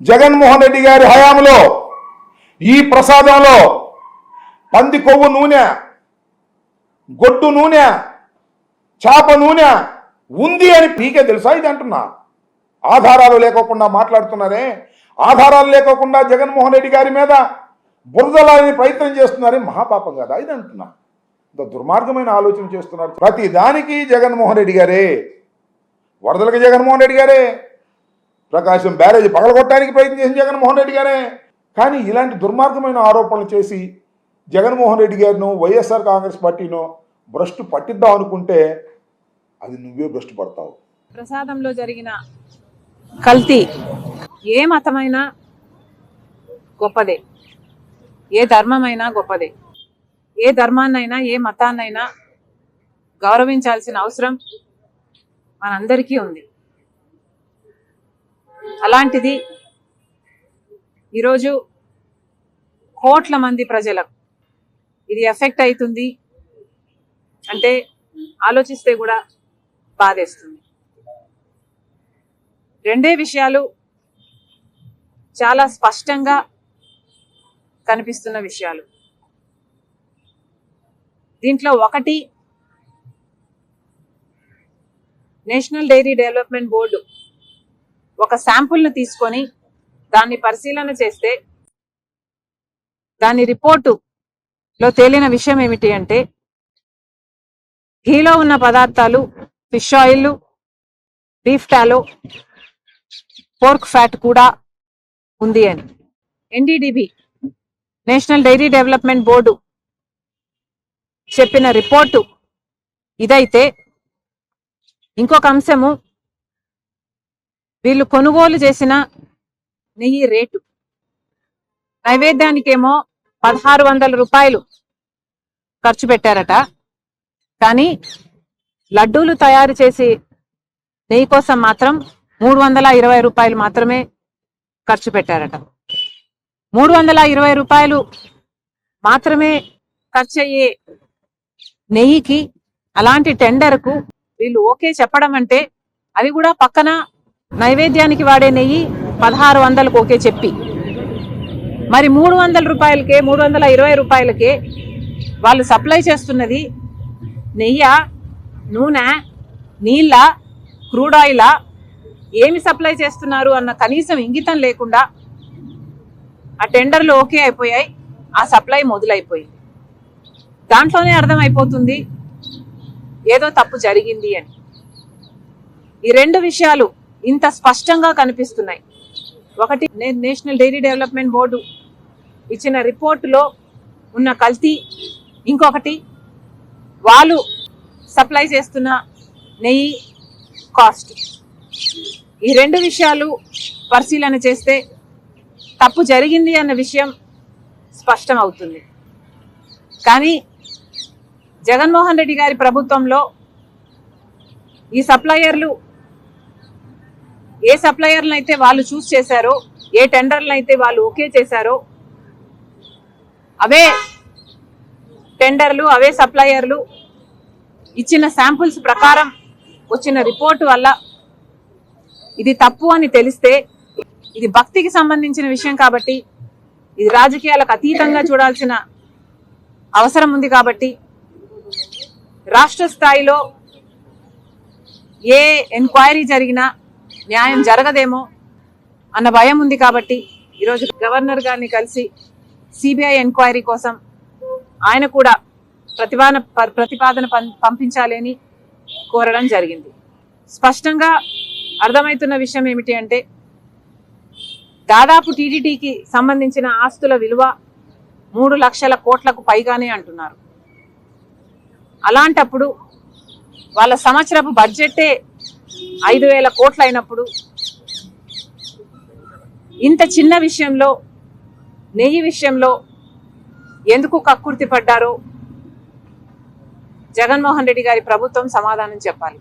జగన్మోహన్ రెడ్డి గారి హయాంలో ఈ ప్రసాదంలో పంది కొవ్వు నూనె గొడ్డు నూనె చేప నూనె ఉంది అని పీకే తెలుసా ఇది అంటున్నా? ఆధారాలు లేకోకుండా మాట్లాడుతున్నారే? ఆధారాలు లేకోకుండా జగన్మోహన్ రెడ్డి గారి మీద బురదలాలని ప్రయత్నం చేస్తున్నారే మహాపాపం కదా ఇది అంటున్నా. ఇంత దుర్మార్గమైన ఆలోచన చేస్తున్నారు. ప్రతి దానికి జగన్మోహన్ రెడ్డి గారే. వరదలకి జగన్మోహన్ రెడ్డి గారే. ప్రకాశం బ్యారేజ్ పగలగొట్టడానికి ప్రయత్నం చేసిన జగన్మోహన్ రెడ్డి గారే. కానీ ఇలాంటి దుర్మార్గమైన ఆరోపణలు చేసి జగన్మోహన్ రెడ్డి గారిను వైఎస్ఆర్ కాంగ్రెస్ పార్టీను భ్రష్టు పట్టిద్దాం అనుకుంటే అది నువ్వే భ్రష్టు పడతావు. ప్రసాదంలో జరిగిన కల్తీ ఏ మతమైనా గొప్పదే. ఏ ధర్మమైనా గొప్పదే. ఏ ధర్మాన్నైనా ఏ మతాన్నైనా గౌరవించాల్సిన అవసరం మనందరికీ ఉంది. అలాంటిది ఈరోజు కోట్ల మంది ప్రజలకు ఇది ఎఫెక్ట్ అవుతుంది అంటే ఆలోచిస్తే కూడా బాధేస్తుంది. రెండే విషయాలు చాలా స్పష్టంగా కనిపిస్తున్న విషయాలు. దీంట్లో ఒకటి నేషనల్ డైరీ డెవలప్మెంట్ బోర్డు ఒక శాంపుల్ను తీసుకొని దాన్ని పరిశీలన చేస్తే దాని రిపోర్టులో తేలిన విషయం ఏమిటి అంటే ఘీలో ఉన్న పదార్థాలు fish oil beef tallow pork fat కూడా ఉంది అని. NDDB national dairy development board చెప్పిన రిపోర్టు ఇదైతే ఇంకొక అంశము వీళ్ళు కొనుగోలు చేసిన నెయ్యి రేటు. నైవేద్యానికేమో పదహారు వందల రూపాయలు ఖర్చు పెట్టారట. కానీ లడ్డూలు తయారు చేసి నెయ్యి కోసం మాత్రం మూడు వందల ఇరవై రూపాయలు మాత్రమే ఖర్చు పెట్టారట. మూడు వందల ఇరవై రూపాయలు మాత్రమే ఖర్చు అయ్యే నెయ్యికి అలాంటి టెండర్కు వీళ్ళు ఓకే చెప్పడం అంటే అది కూడా పక్కన నైవేద్యానికి వాడే నెయ్యి పదహారు వందలకు ఓకే చెప్పి. మరి మూడు వందల రూపాయలకే మూడు వందల ఇరవై రూపాయలకే వాళ్ళు సప్లై చేస్తున్నది నెయ్య నూనె నీళ్ళ క్రూడ్ ఆయిలా ఏమి సప్లై చేస్తున్నారు అన్న కనీసం ఇంగితం లేకుండా ఆ టెండర్లు ఓకే అయిపోయాయి ఆ సప్లై మొదలైపోయింది. దాంట్లోనే అర్థమైపోతుంది ఏదో తప్పు జరిగింది అని. ఈ రెండు విషయాలు ఇంత స్పష్టంగా కనిపిస్తున్నాయి. ఒకటి నే- నేషనల్ డైరీ డెవలప్మెంట్ బోర్డు ఇచ్చిన రిపోర్టులో ఉన్న కల్తీ. ఇంకొకటి వాళ్ళు సప్లై చేస్తున్న నెయ్యి కాస్ట్. ఈ రెండు విషయాలు పరిశీలన చేస్తే తప్పు జరిగింది అన్న విషయం స్పష్టం అవుతుంది కానీ జగన్మోహన్ రెడ్డి గారి ప్రభుత్వంలో ఈ సప్లయర్లు ఏ సప్లయర్లను అయితే వాళ్ళు చూస్ చేశారో ఏ టెండర్లను అయితే వాళ్ళు ఓకే చేశారో అవే టెండర్లు అవే సప్లయర్లు ఇచ్చిన శాంపుల్స్ ప్రకారం వచ్చిన రిపోర్టు వల్ల ఇది తప్పు అని తెలిస్తే ఇది భక్తికి సంబంధించిన విషయం కాబట్టి ఇది రాజకీయాలకు అతీతంగా చూడాల్సిన అవసరం ఉంది కాబట్టి రాష్ట్ర స్థాయిలో ఏ ఎంక్వైరీ జరిగినా న్యాయం జరగదేమో అన్న భయం ఉంది కాబట్టి ఈరోజు గవర్నర్ గారిని కలిసి సిబిఐ ఎంక్వైరీ కోసం ఆయన కూడా ప్రతిపాదన ప- ప్రతిపాదన పం- పంపించాలని కోరడం జరిగింది. స్పష్టంగా అర్థమవుతున్న విషయం ఏమిటి అంటే దాదాపు టీటీడీకి సంబంధించిన ఆస్తుల విలువ మూడు లక్షల కోట్లకు పైగానే అంటున్నారు. అలాంటప్పుడు వాళ్ళ సంవత్సరపు బడ్జెట్టే ఐదు వేల కోట్లు అయినప్పుడు ఇంత చిన్న విషయంలో నెయ్యి విషయంలో ఎందుకు కక్కుర్తి పడ్డారో జగన్మోహన్ రెడ్డి గారి ప్రభుత్వం సమాధానం చెప్పాలి.